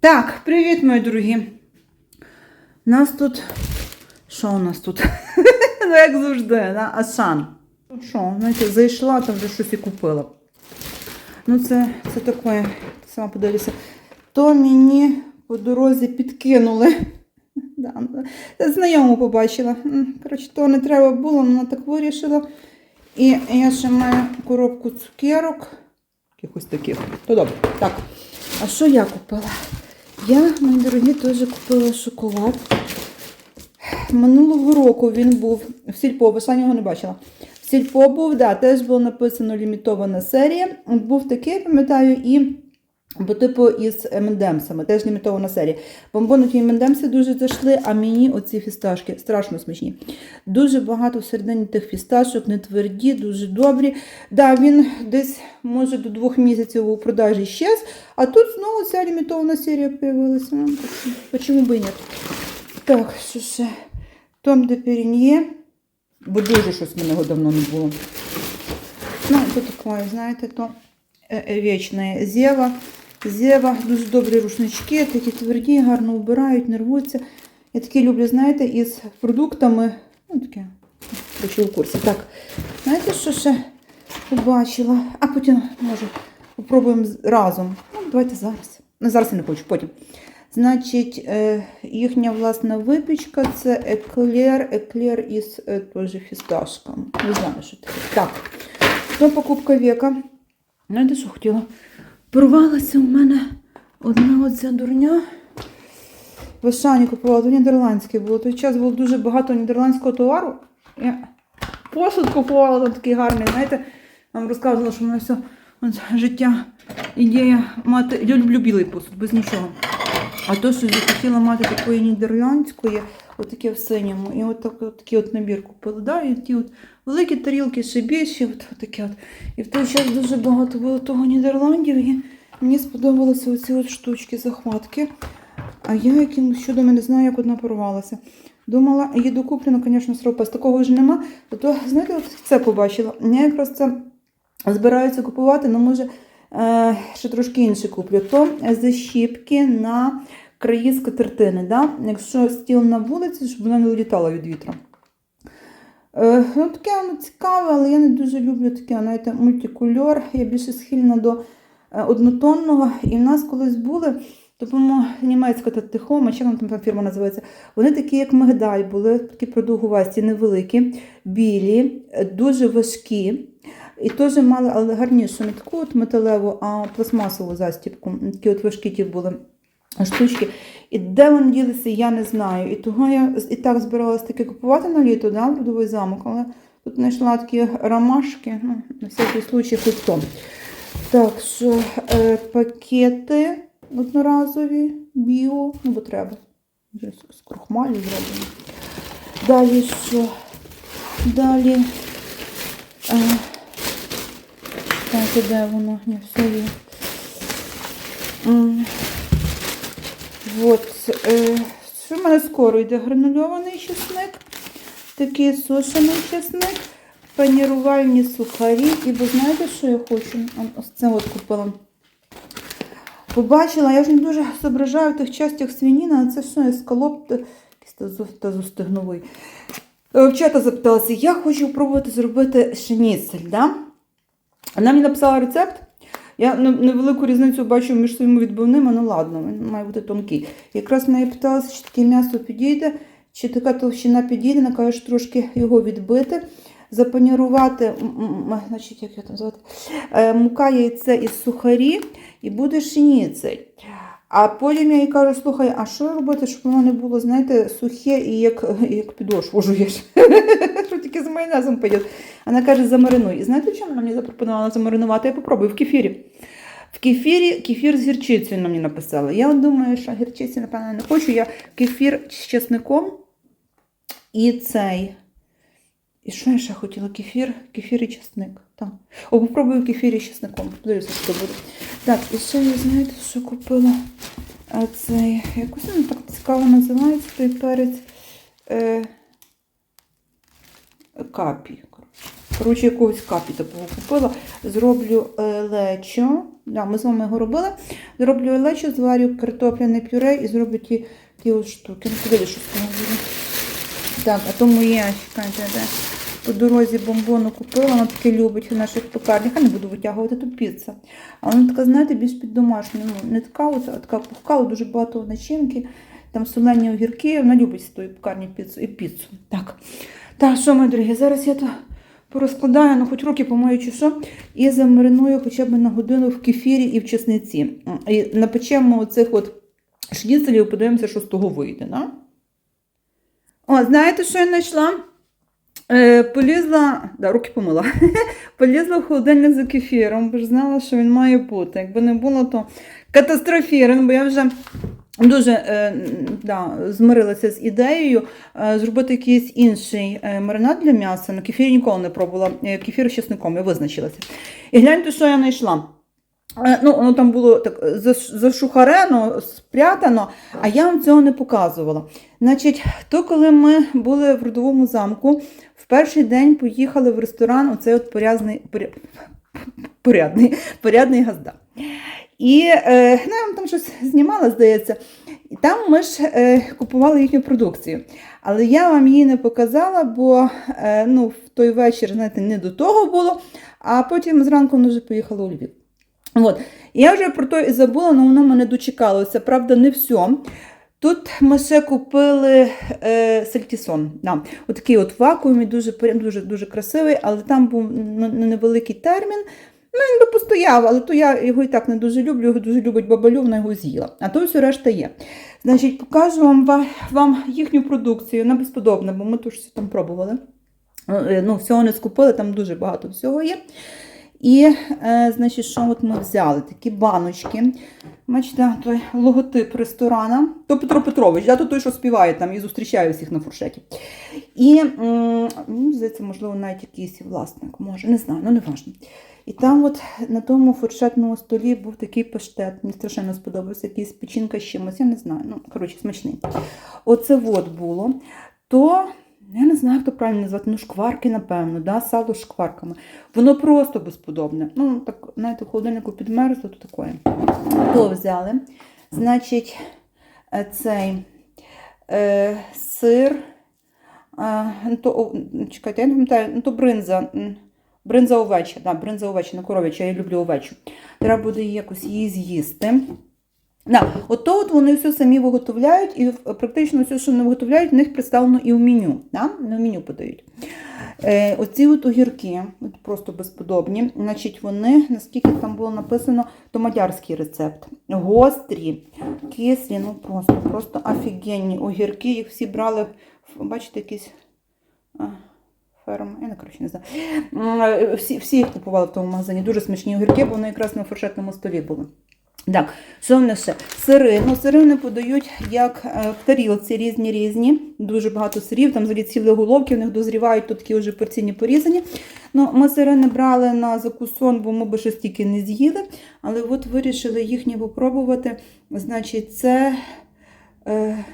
Так, привіт, мої дорогі. Нас тут. Що у нас тут? ну, як завжди, да? Асан. Ну Що, знаєте, зайшла, там вже щось і купила. Ну, це, це таке, сама подивлюся. То мені по дорозі підкинули. Ну, знайому побачила. Коротше, то не треба було, вона так вирішила. І я ще маю коробку цукерок. Якихось таких. То добре. Так. А що я купила? Я, мої дорогі, теж купила шоколад. Минулого року він був в сільпо, я його не бачила. В сільпо був, да, теж було написано лімітована серія. Був такий, пам'ятаю, і бо типу із M&M'сами, теж лімітована серія. Бомбону ті M&M'си дуже зайшли, а мені оці фісташки страшно смачні. Дуже багато всередині тих фісташок, не тверді, дуже добрі. Да, він десь, може, до двох місяців у продажі щез, а тут знову ця лімітована серія з'явилася. Ну, так Чому би і ні? Так, що ще? Том де Перін'є, бо дуже щось мене давно не було. Ну, то таке, знаєте, то е, е, вічне зєва. Зєва, дуже добрі рушнички, такі тверді, гарно вбирають, не рвуться. Я такі люблю, знаєте, із продуктами. Ну, таке, коротше, у курсі. Так, знаєте, що ще побачила? А потім, може, попробуємо з- разом. Ну, давайте зараз. Ну, зараз я не хочу, потім. Значить, е, їхня власна випічка це еклер, еклер із е, теж фісташком. Не знаю, що таке. Так, то покупка віка. Знаєте, що хотіла? Порвалася у мене одна оця дурня. В Ашані купувала, то нідерландське було. Той час було дуже багато нідерландського товару. Я посуд купувала там такий гарний, знаєте, вам розказувала, що в мене все життя, ідея мати. Я люблю білий посуд, без нічого. А то, що я хотіла мати такої нідерландської, отаке в синьому. І от, так, от такий от набір купила. Да? І ті от великі тарілки ще більші, от, таке от. І в той час дуже багато було того Нідерландів, і мені сподобалися оці от штучки, захватки. А я якимось чудом не знаю, як одна порвалася. Думала, її докуплено, звісно, сропас. Такого ж нема. То, знаєте, от це побачила. Я якраз це збираюся купувати, але може е, ще трошки інше куплю. То защіпки на краї скатертини. Да? Якщо стіл на вулиці, щоб вона не літала від вітру. Е, ну, таке воно цікаве, але я не дуже люблю таке, знаєте, мультикульор. Я більше схильна до е, однотонного. І в нас колись були, то, по-моєму, німецька та тихома, вона там фірма називається. Вони такі, як мигдаль, були такі продовгувасті, невеликі, білі, е, дуже важкі. І теж мали але гарнішу не таку от металеву, а пластмасову застібку. Такі от важкі ті були штучки. І де вони ділися, я не знаю. І того я і так збиралася таке купувати на літо, да, Людовий замок, але тут знайшла такі рамашки, ну, на всякий случай хоч то. Так що е, пакети одноразові, біо, ну бо треба. Вже з крохмалю зроблено. Далі що? Далі. Е, так, де воно? Ні, все є. От, е, що в мене скоро йде гранульований чесник, такий сушений чесник, панірувальні сухарі. І ви знаєте, що я хочу? Ось це от купила. Побачила, я ж не дуже зображаю в тих частях свініна, а це що, ескалоп, та- якийсь тазу- тазостегновий. Е, Вчата запиталася, я хочу спробувати зробити шніцель, да? Вона мені написала рецепт. Я не- невелику різницю бачу між своїми відбивними, ну ладно, він має бути тонкий. Якраз мене питалася, чи таке м'ясо підійде, чи така товщина підійде, вона каже, що трошки його відбити, запанірувати, значить, як його там звати, Е, мука, яйце і сухарі, і буде шніцель. А потім я їй кажу, слухай, а що робити, щоб воно не було, знаєте, сухе і як, як підошву жуєш? Що тільки з майонезом піде. Вона каже, замаринуй. І знаєте, чому вона мені запропонувала замаринувати? Я попробую в кефірі. В кефірі кефір з гірчицею вона мені написала. Я думаю, що гірчиці, напевно, не хочу. Я кефір з чесником і цей. І що я ще хотіла? Кефір, кефір і чесник. Так. О, попробую в кефірі з чесником. Подивлюся, що буде. Так, і ще я, знаєте, що купила? Цей, якось він так цікаво називається той перець. Е, капі. коротше. Якогось капі такого купила. Зроблю е, лечо. Да, ми з вами його робили. Зроблю лечо, зварю картопляне пюре і зроблю ті, ті от штуки. Ну, подивись, що з того буде. Так, а то моє, чекайте, де по дорозі бомбону купила, вона таке любить в наших пекарнях. Я не буду витягувати тут піца. А вона така, знаєте, більш під домашню. Ну, не така, а така пухка, дуже багато начинки. Там солені огірки, вона любить з тої пекарні піцу і піцу. Так. Так, що, мої дорогі, зараз я то порозкладаю, ну хоч руки помою чи що, і замариную хоча б на годину в кефірі і в чесниці. І напечемо оцих от шніцелів, подивимося, що з того вийде. Да? О, знаєте, що я знайшла? Е, полізла, да, руки помила. полізла в холодильник за кефіром, бо ж знала, що він має бути. Якби не було, то катастрофірен, бо я вже дуже е, да, змирилася з ідеєю е, зробити якийсь інший маринад для м'яса. На кефірі ніколи не пробувала. Кефір з чесником, я визначилася. І гляньте, що я знайшла. Ну, воно там було так зашухарено, спрятано, а я вам цього не показувала. Значить, то коли ми були в родовому замку, перший день поїхали в ресторан, оцей от порядний, поря- порядний, порядний газда. І е, ну, я вам там щось знімала, здається. І там ми ж е, купували їхню продукцію. Але я вам її не показала, бо е, ну, в той вечір, знаєте, не до того було, а потім зранку ми вже поїхали у Львів. От. Я вже про то і забула, але воно мене дочекалося. Правда, не все. Тут ми ще купили е, сельтісон. Да. Отакий от вакуум, і дуже, дуже, дуже красивий, але там був невеликий термін. Ну, він би постояв, але то я його і так не дуже люблю, його дуже любить бабалю, вона його з'їла. А то все решта є. Значить, покажу вам, вам їхню продукцію. Вона безподобна, бо ми тут там пробували. Е, Ну, всього не скупили, там дуже багато всього є. І, е, значить, що от ми взяли? Такі баночки. Бачите, той логотип ресторана. То Петро Петрович, да, то той, що співає там і зустрічає всіх на фуршеті. І, ну, здається, можливо, навіть якийсь власник, може, не знаю, ну не важно. І там от на тому фуршетному столі був такий паштет. Мені страшенно сподобався, якийсь печінка з чимось, я не знаю. Ну, коротше, смачний. Оце от було. То я не знаю, як то правильно назвати, ну шкварки, напевно, да? сало з шкварками. Воно просто безподобне. Ну, так, знаєте, в холодильнику підмерзло, то таке. То взяли. Значить, е, цей е, сир. Е, ну, то, чекайте, я не пам'ятаю, ну то бринза. Бринза овеча, да, бринза овеча, не коров'яча, я люблю овечу. Треба буде якось її з'їсти. Да, ото от вони все самі виготовляють, і практично все, що вони виготовляють, в них представлено і в меню. Да? В меню подають. Е, оці от огірки, от просто безподобні. Значить, вони, наскільки там було написано, то мадярський рецепт. Гострі, кислі, ну просто, просто офігенні огірки. Їх всі брали, бачите, якісь. а, Ферм, я коротше не знаю. Всі, всі їх купували в тому магазині. Дуже смачні огірки, бо вони якраз на фуршетному столі були. Так, що в нас ще? Сири. Ну, сири подають як е, в тарілці різні різні. Дуже багато сирів, там взагалі цілі головки, в них дозрівають, тут такі вже порційні порізані. Ну, ми сири не брали на закусон, бо ми би ще стільки не з'їли. Але от вирішили їхні попробувати. Значить, це. Е,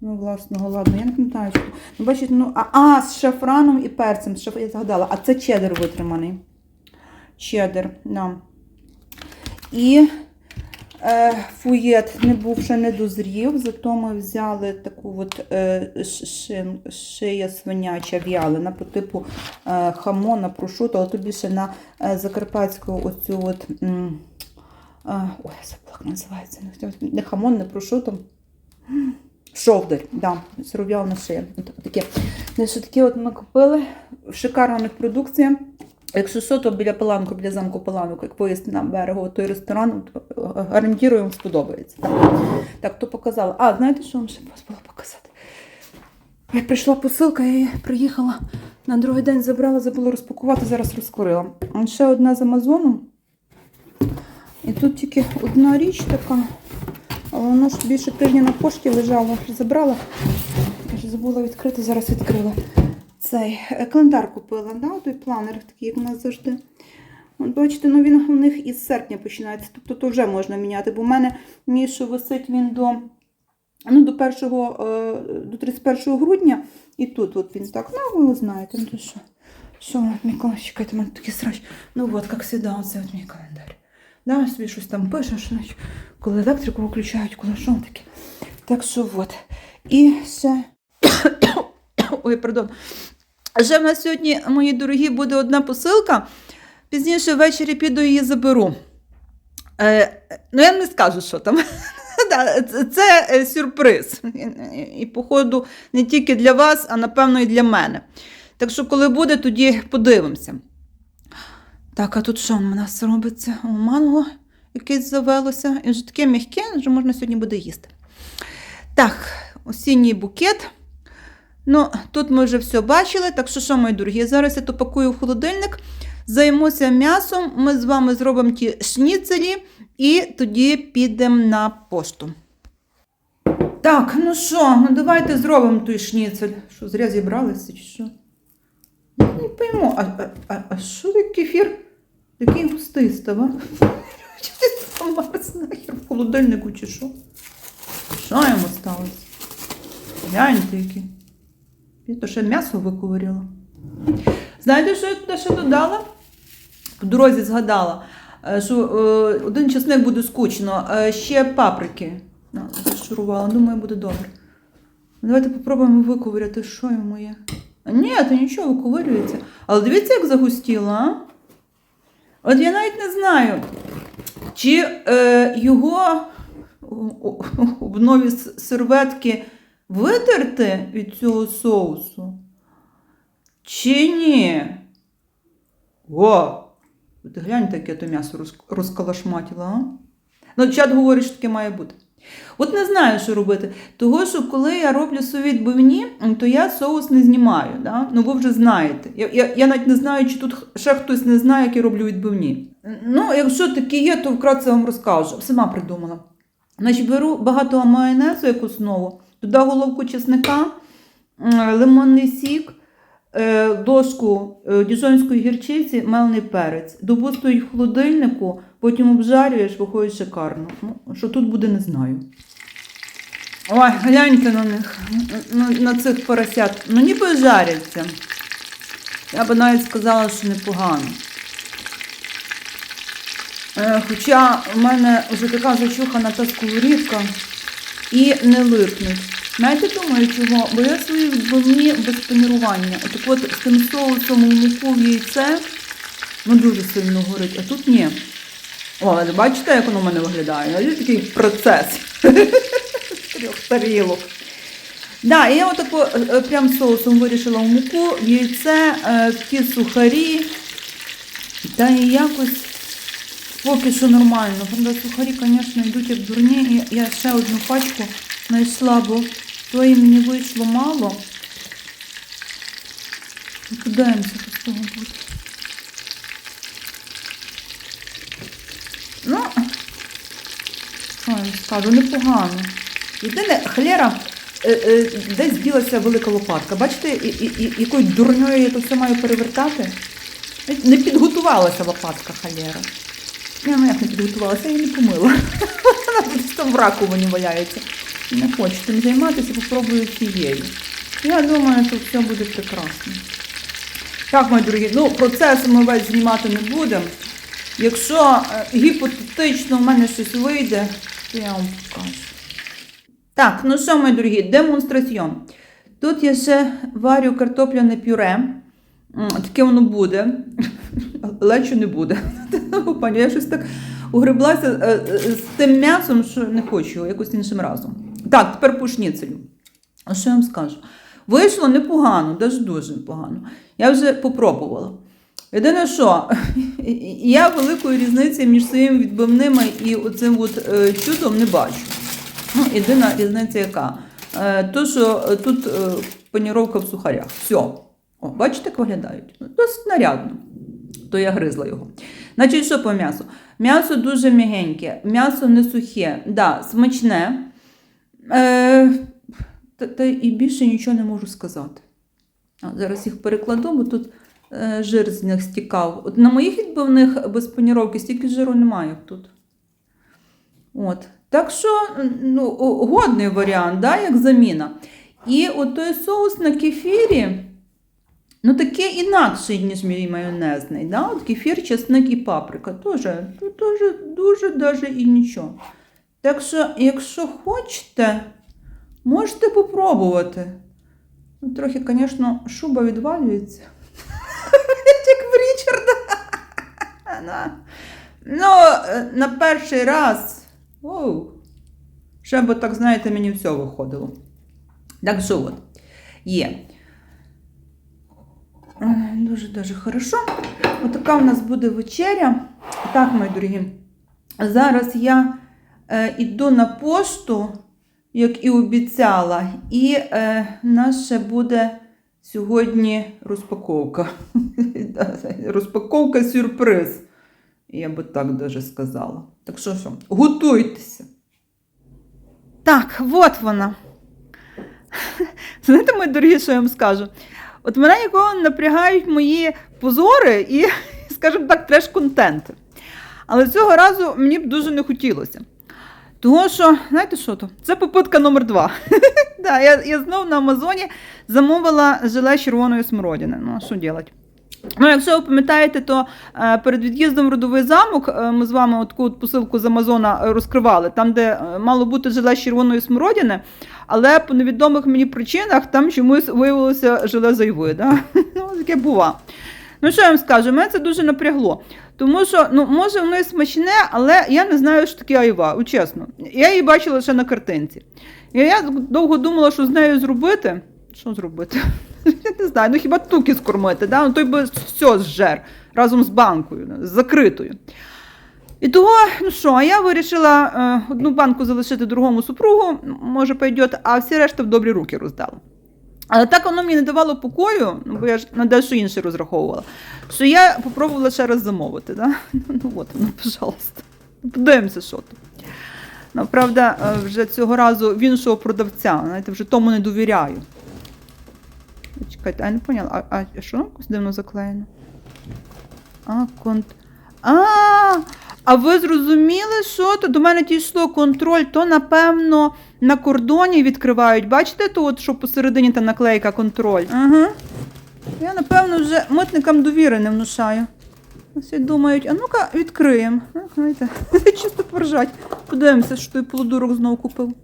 Ну, власного, ладно, я не пам'ятаю. Ну, бачите, ну, а, а, з шафраном і перцем, з шаф... я згадала, а це чеддер витриманий. Чеддер, да. І фуєт не був ще не дозрів, зато ми взяли таку от е, шин, шия свиняча в'ялена по типу е, хамона, прошуто, але то більше на е, закарпатську оцю от. Е, ой, як називається. Не хамон, не прошуто. Шовдар, да, сиров'ялна шия. Таке. Такі от ми купили. Шикарна у продукція. Якщо що, то біля Паланку, біля замку Паланок, як поїзд на берегу, той ресторан, от, е, гарантую, вам сподобається. Так, так то показала. А, знаєте, що вам ще було показати? Я прийшла посилка, я приїхала на другий день забрала, забула розпакувати, зараз розкорила. А Ще одна з Амазону. І тут тільки одна річ така. Але воно ж більше тижня на пошті лежало, забрала. Я ж забула відкрити, зараз відкрила. Цей е, календар купила, да? той планер, такий, як у нас завжди. От бачите, ну він у них із серпня починається, тобто то вже можна міняти, бо в мене що висить він до, ну, до, 1, е, до 31 грудня, і тут от він так, ну ви знаєте, ну що. Що, мій чекайте, мене такий срач. Ну от, як завжди, оце от мій календар. Да, собі щось там пишеш, коли електрику виключають, коли що таке. Так що от. І ще. Ой, пардон. Ще в нас сьогодні, мої дорогі, буде одна посилка. Пізніше ввечері піду її заберу. Е, ну, я не скажу, що там. Це- е, сюрприз. І, походу, не тільки для вас, а напевно і для мене. Так що, коли буде, тоді подивимося. Так, а тут що у нас робиться? О, манго якесь завелося. І вже таке м'яке, вже можна сьогодні буде їсти. Так, осінній букет. Ну, тут ми вже все бачили. Так що, що, мої дорогі, зараз я то пакую в холодильник, займуся м'ясом. Ми з вами зробимо ті шніцелі і тоді підемо на пошту. Так, ну що, ну давайте зробимо той шніцель. Що, зря зібралися чи що? Не пойму, а, а, а, що за кефір такий густий став, а? Чи ти замерз нахер в холодильнику чи що? Що йому сталося? Гляньте які. Я то ще м'ясо виковиряла. Знаєте, що я туди ще додала? По дорозі згадала, е, що е, один чесник буде скучно, е, ще паприки. Зашурувала, думаю, буде добре. Давайте попробуємо виковиряти, що йому є. Ні, то нічого виковирюється. Але дивіться, як загустіло, а? От я навіть не знаю, чи е, його о- о- нові серветки витерти від цього соусу? Чи ні? О! Ти гляньте, яке то м'ясо роз- розкалашматіло, а? Ну, чат говорить, що таке має бути. От не знаю, що робити. Того, що коли я роблю сові відбивні, то я соус не знімаю. Да? Ну, ви вже знаєте. Я, я, я навіть не знаю, чи тут ще хтось не знає, як я роблю відбивні. Ну, якщо такі є, то вкратце вам розкажу. Сама придумала. Значить, беру багато майонезу як основу, туди головку чесника, лимонний сік, е, ложку е, діжонської гірчиці, мелений перець. Добу стоїть в холодильнику, потім обжарюєш, виходить шикарно. Ну, що тут буде, не знаю. Ой, гляньте на них, на, на цих поросят. Ну, ніби жаряться. Я би навіть сказала, що непогано. Е, Хоча в мене вже така зачухана та сковорідка і не липнуть. Знаєте, думаю, чого? Бо я свої відбивні без панірування. Отак от з тим соусом у муку в яйце, ну дуже сильно горить, а тут ні. О, але бачите, як воно в мене виглядає? Ось такий процес трьох тарілок. Да, і я отако е, прям соусом вирішила в муку, в яйце, е, ті сухарі. Та і якось поки що нормально. Правда, сухарі, звісно, йдуть як дурні. І я ще одну пачку знайшла, бо тої мені вийшло мало. Викидаємося з того буде. Ну, я скажу, непогано. Єдине, хлєра, е, е, десь ділася велика лопатка. Бачите, якою дурньою я то все маю перевертати? Не підготувалася лопатка халєра. Я ну не підготувалася, я її не помила. Вона там в раковині валяється. Не хочу тим займатися, попробую цією. Я думаю, що все буде прекрасно. Так, мої дорогі, ну процес ми весь знімати не будемо. Якщо е, гіпотетично в мене щось вийде, то я вам покажу. Так, ну що, мої дорогі, демонстраціон. Тут я ще варю картопляне пюре. Таке воно буде. Лечо не буде. Пані, я щось так угреблася е, е, з тим м'ясом, що не хочу, якось іншим разом. Так, тепер по шніцелю. А що я вам скажу? Вийшло непогано, навіть дуже непогано. Я вже попробувала. Єдине, що я великої різниці між своїми відбивними і оцим от е, чудом не бачу. Ну, єдина різниця яка? То, що тут паніровка в сухарях. Все. О, бачите, як виглядають? Досить нарядно. То я гризла його. Значить, що по м'ясу? М'ясо дуже м'ягеньке, м'ясо не сухе, да, смачне. Е, та, та і більше нічого не можу сказати. Зараз їх перекладу, бо тут е, жир з них стікав. От на моїх відбивних без паніровки стільки жиру немає тут. От. Так що ну, годний варіант, да, як заміна. І от той соус на кефірі, Ну, такий інакший, ніж мій майонезний. Да? От кефір, чесник і паприка. Тоже, дуже, дуже даже і нічого. Так що, якщо хочете, можете попробувати. Ну, трохи, звісно, шуба відвалюється. Як в Річарда. Ну, е, на перший раз. Оу. Ще б так, знаєте, мені все виходило. Так що от, є. Дуже-дуже хорошо. Отака у нас буде вечеря. Так, мої дорогі. Зараз я е, іду на пошту, як і обіцяла, і е, в буде сьогодні розпаковка. розпаковка сюрприз. Я би так даже сказала. Так що що, готуйтеся. Так, от вона. Знаєте, мої дорогі, що я вам скажу? От мене ніколи напрягають мої позори і, скажімо так, треш-контент. Але цього разу мені б дуже не хотілося. Того що, знаєте що то? Це попитка номер два. да, я, я знов на Амазоні замовила желе червоної смородини. Ну, а що робити? Ну, якщо ви пам'ятаєте, то е, перед від'їздом в родовий замок е, ми з вами от таку от посилку з Амазона е, розкривали, там, де мало бути желе червоної смородини, але по невідомих мені причинах там чомусь виявилося желе з. Да? Ну, таке бува. Ну, що я вам скажу, мене це дуже напрягло. Тому що, ну, може, воно і смачне, але я не знаю, що таке айва, чесно. Я її бачила лише на картинці. І я довго думала, що з нею зробити. Що зробити? Я не знаю, ну хіба туки скормити, да? ну той би все зжер разом з банкою, з закритою. І того, ну що, а я вирішила е, одну банку залишити другому супругу, може пойдет, а всі решта в добрі руки роздала. Але так воно мені не давало покою, ну, бо я ж на дещо інше розраховувала, що я попробувала ще раз замовити. Да? Ну от воно, пожалуйста. Подивимося, що тут. Ну, правда, е, вже цього разу в іншого продавця, знаєте, вже тому не довіряю. Чекайте, а я не поняла, а, а що воно якось дивно заклеєно? А, конт. А, а ви зрозуміли, що то до мене дійшло контроль, то напевно на кордоні відкривають. Бачите, то от, що посередині та наклейка контроль. Ага. Я, напевно, вже митникам довіри не внушаю. Всі думають, а ну-ка відкриємо. Чисто поржать. Подивимося, що той полудурок знову купив.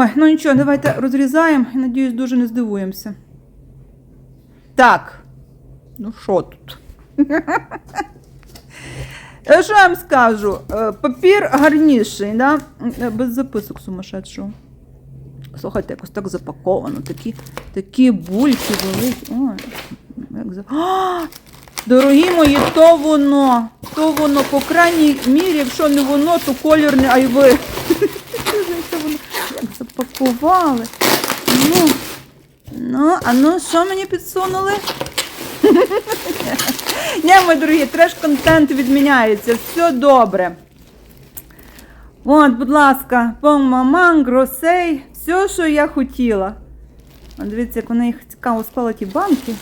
Ой, ну нічого, давайте розрізаємо і надіюсь, дуже не здивуємося. Так. Ну що тут? Що я вам скажу? Е, Папір гарніший, да? Е, без записок сумасшедшого. Слухайте, якось так запаковано. Такі, такі бульки великі. Ой, як за... А! Дорогі мої, то воно, то воно, по крайній мірі, якщо не воно, то колір не айви. Як запакували. Ну, ну, а ну, що мені підсунули? Ні, мої дорогі, треш-контент відміняється, все добре. От, будь ласка, помаман, гросей, все, що я хотіла. От дивіться, як вони їх цікаво склали ті банки.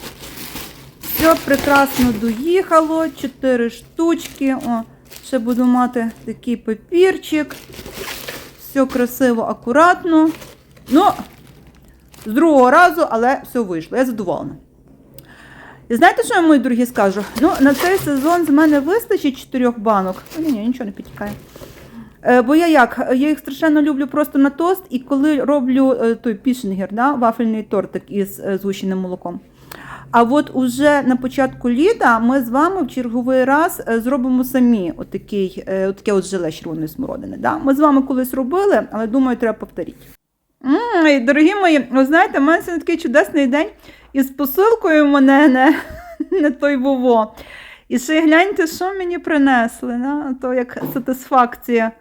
Все прекрасно доїхало, 4 штучки. О, ще буду мати такий папірчик. Все красиво, акуратно. Ну, з другого разу, але все вийшло. Я задоволена. І знаєте, що я, мої дорогі, скажу? Ну, на цей сезон з мене вистачить чотирьох банок. Ні, ні, нічого не підтікає. Е, бо я як? Я їх страшенно люблю просто на тост, і коли роблю е, той пішенгер, да, вафельний тортик із е, згущеним молоком. А от уже на початку літа ми з вами в черговий раз е, зробимо самі отакий, е, отаке от желе червоної смородини. Да? Ми з вами колись робили, але думаю, треба повторити. Дорогі мої, ви знаєте, у мене сьогодні такий чудесний день із посилкою мене не, не той Вово. І ще гляньте, що мені принесли. Да? То як сатисфакція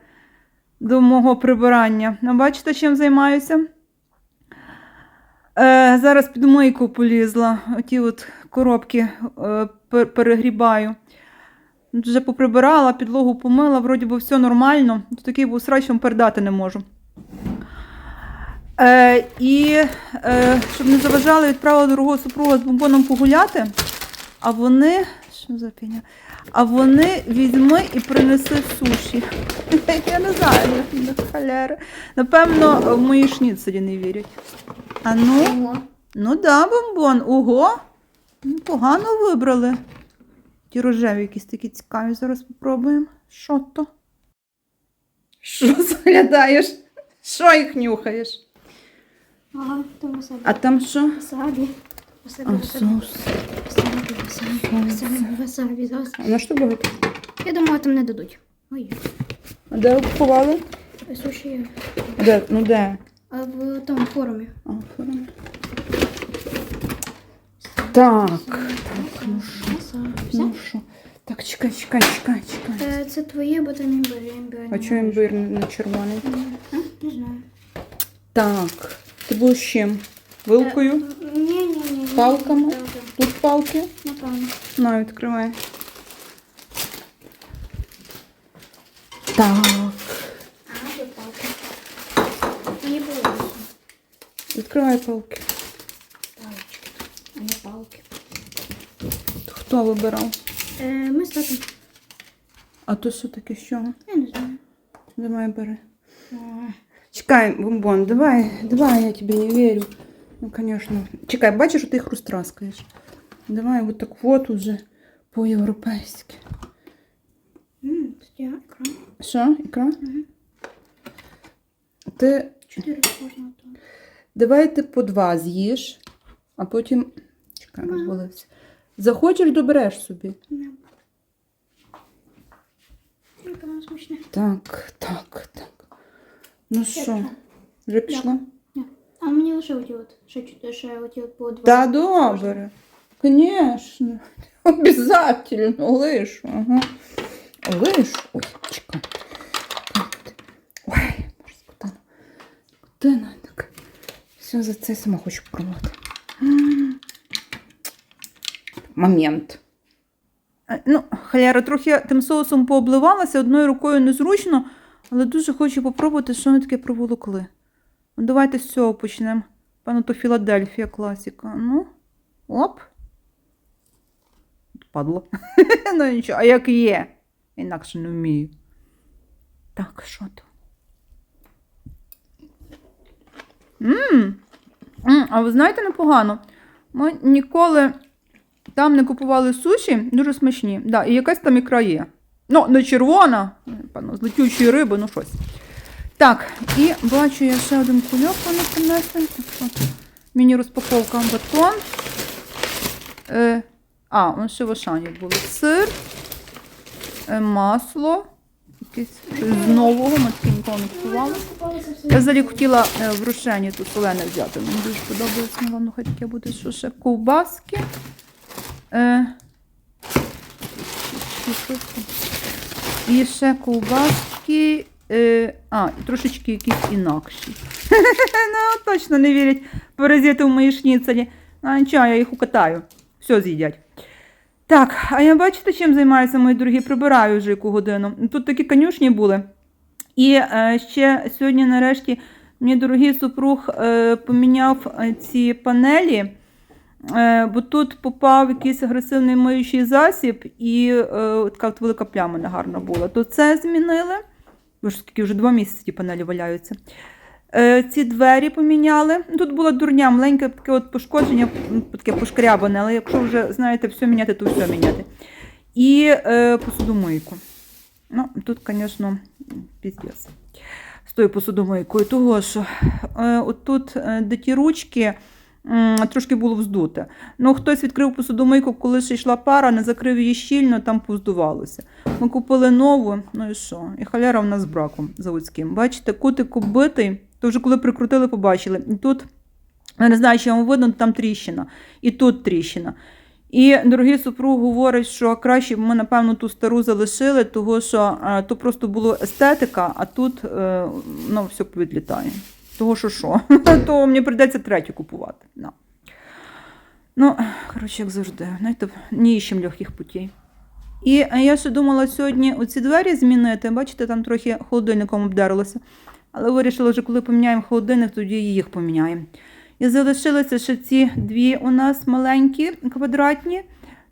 до мого прибирання. Ну, бачите, чим займаюся? Е, зараз під мийку полізла. Оті от коробки е, перегрібаю. Вже поприбирала, підлогу помила, вроді би все нормально. Такий був срач, що передати не можу. Е, і е, щоб не заважали, відправила дорогого супруга з бомбоном погуляти. А вони. Що за піня? А вони візьми і принеси суші. Я не знаю, халяри. Напевно, в мої шніцелі не вірять. А ну, Ого. ну да, бомбон. Ого. Ну, погано вибрали. Ті рожеві якісь такі цікаві. Зараз спробуємо. Що то? Що заглядаєш? Що їх нюхаєш? Ага, там васабі. А там що? Васабі, А, соус. Васабі, васабі, васабі, васабі, зараз. А на що багато? Я думала, там не дадуть. Ой, А де купували? суші є. Де? Ну де? А в тому форумі. А, форум. Так. ну що? Ну що? Так, чекай, чекай, чекай, чекай. Е, Це твоє, бо там імбир. я імбир А не чого можу. імбир не червоний? А? Не знаю. Так. Ти будеш з чим? Вилкою? Е, Ні, ні, ні. ні. Палками? Так, так. Тут палки? Напевно. На, відкривай. Так. А, тут палки. Мені було ясно. Відкривай палки. Палички. А не палки. Хто вибирав? Е, Ми з татом. А то що таке що? Я не знаю. Давай бери. Е, Чекай, бомбон, давай, давай, я тебе не верю. Ну, конечно. Чекай, бачиш, що ти їх розтраскаєш. Давай вот так вот уже по-європейськи. м, Тут. Що, ікра? Мгм. Ти Чотири можна то. давай ти по два з'їш, а потім. Чекай, Мгм. Захочеш, добереш собі. Не. Воно смачне. Так, так, так. Ну що, вже пішла? Ні. А мені лише оті от, ще, ще оті от по два. Та добре. Конечно. Обязательно лишу. Ага. Лишу. Ой, чекай. Ой, боже, скотина. Скотина так. Все, за це сама хочу пробувати. Момент. Ну, халяра, трохи тим соусом пообливалася, одною рукою незручно, але дуже хочу попробувати, що вони таке проволокли. Ну, давайте з цього почнемо. Певно, то Філадельфія класіка. Ну, оп. Падло. ну нічого, а як є? Інакше не вмію. Так, що то? Мм. А ви знаєте непогано? Ми ніколи там не купували суші, дуже смачні. Да, і якась там ікра є. Ну, не червона, певно, з летючої риби, ну щось. Так, і бачу я ще один кульок вони принесли. Так що Міні-розпаковка батон. Е, а, он ще в Ашані були. Сир, е, масло. Якесь з нового, ми таке ніколи не купували. Я взагалі хотіла е, в рушені тут солене взяти. Мені дуже подобається, ну ладно, хай таке буде, що ще ковбаски. Е, і ще ковбаски. А, трошечки якісь інакші. ну, точно не вірять паразити в мої шніцелі. А нічого, я їх укатаю. Все з'їдять. Так, а я бачите, чим займаюся, мої дорогі? Прибираю вже яку годину. Тут такі конюшні були. І е, ще сьогодні, нарешті, мій дорогий супруг е, поміняв е, ці панелі, е, бо тут попав якийсь агресивний миючий засіб, і е, така от велика пляма негарна була. То це змінили. Бо ж скільки вже два місяці ті панелі валяються. Е, ці двері поміняли. Тут була дурня, маленьке таке от пошкодження, таке пошкрябане, але якщо вже знаєте, все міняти, то все міняти. І е, посудомийку. Ну, тут, звісно, піздець. З тою посудомийкою. Того, що е, отут, е, де ті ручки, трошки було вздуте. Ну, хтось відкрив посудомийку, коли ще йшла пара, не закрив її щільно, там повздувалося. Ми купили нову, ну і що? І халяра в нас з браком заводським. Бачите, кутик оббитий, то вже коли прикрутили, побачили. І тут, не знаю, чи вам видно, там тріщина. І тут тріщина. І дорогий супруг говорить, що краще б ми, напевно, ту стару залишили, тому що е, то просто було естетика, а тут е, ну, все повідлітає. Того, що що, то мені прийдеться третю купувати. No. Ну, коротше, як завжди, знаєте, ні іщем легких путей. І е, я ще думала сьогодні оці двері змінити. Бачите, там трохи холодильником обдерлося. Але вирішила, що коли поміняємо холодильник, тоді їх поміняємо. І залишилися ще ці дві у нас маленькі, квадратні.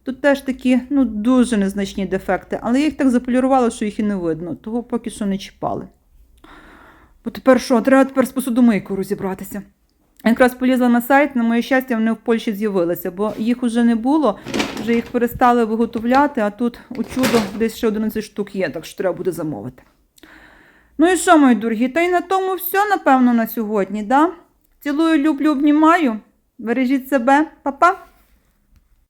Тут теж такі ну, дуже незначні дефекти, але я їх так заполірувала, що їх і не видно, того поки що не чіпали. Бо тепер що, треба тепер з посудомийкою розібратися. Якраз полізла на сайт, на моє щастя, вони в Польщі з'явилися, бо їх уже не було, вже їх перестали виготовляти, а тут у чудо десь ще 11 штук є, так що треба буде замовити. Ну і що, мої дорогі? Та й на тому все, напевно, на сьогодні, да? Цілую, люблю, обнімаю. Бережіть себе, Па-па!